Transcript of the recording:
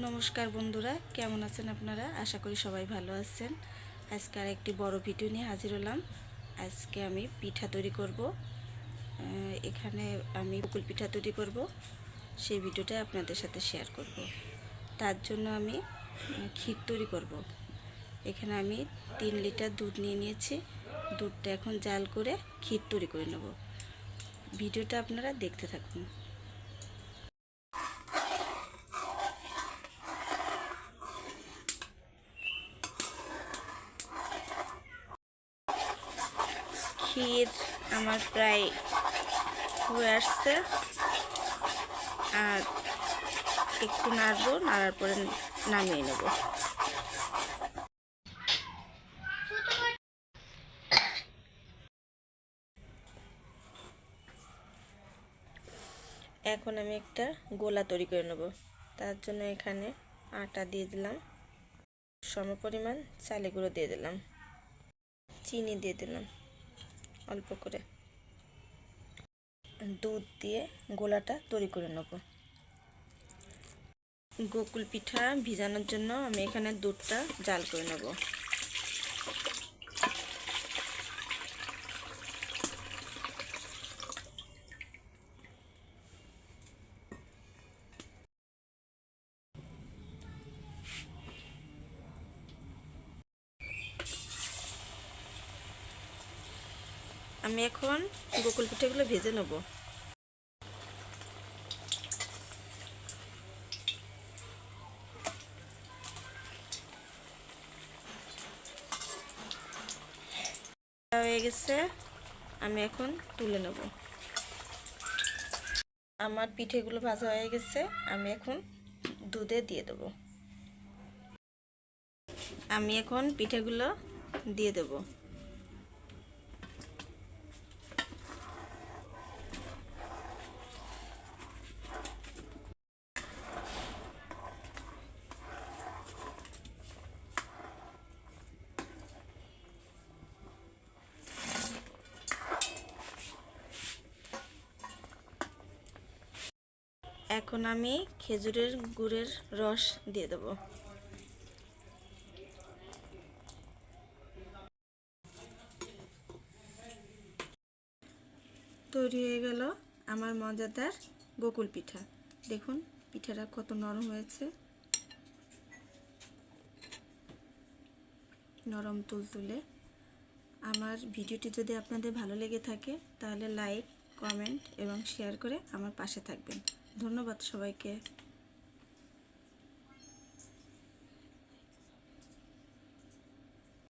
নমস্কার বন্ধুরা, কেমন আছেন আপনারা? আশা করি সবাই ভালো আছেন। আজকে আর একটি বড় ভিডিও নিয়ে হাজির হলাম। আজকে আমি পিঠা তৈরি করব। এখানে আমি বকুল পিঠা তৈরি করব। সেই ভিডিওটা আপনাদের সাথে শেয়ার করব। তার জন্য আমি ক্ষীর তৈরি করব। এখানে আমি তিন লিটার দুধ নিয়ে নিয়েছি। দুধটা এখন জাল করে ক্ষীর তৈরি করে নেব। ভিডিওটা আপনারা দেখতে থাকুন। ক্ষীর আমার প্রায় হয়ে আসছে। আর একটু নাড়বো, নাড়ার পরে নামিয়ে নেব। এখন আমি একটা গোলা তৈরি করে নেব। তার জন্য এখানে আটা দিয়ে দিলাম। সম পরিমাণ চালে গুঁড়ো দিয়ে দিলাম। চিনি দিয়ে দিলাম। অল্প করে। দুধ দিয়ে গোলাটা তৈরি করে নেব। গোকুল পিঠা ভিজানোর জন্য আমি এখানে দুধটা জাল করে নেব। আমি এখন গোকুল পিঠেগুলো ভেজে নেব। হয়ে গেছে, আমি এখন তুলে নেব। আমার পিঠেগুলো ভাজা হয়ে গেছে, আমি এখন দুধে দিয়ে দেব। আমি এখন পিঠেগুলো দিয়ে দেবো। এখন আমি খেজুরের গুড়ের রস দিয়ে দেব। তৈরি হয়ে গেল আমার মজাদার গোকুল পিঠা। দেখুন, পিঠাটা কত নরম হয়েছে। নরম তুলতুলে আমার ভিডিওটি যদি আপনাদের ভালো লেগে থাকে, তাহলে লাইক, কমেন্ট এবং শেয়ার করে আমার পাশে থাকবেন। ধন্যবাদ সবাইকে।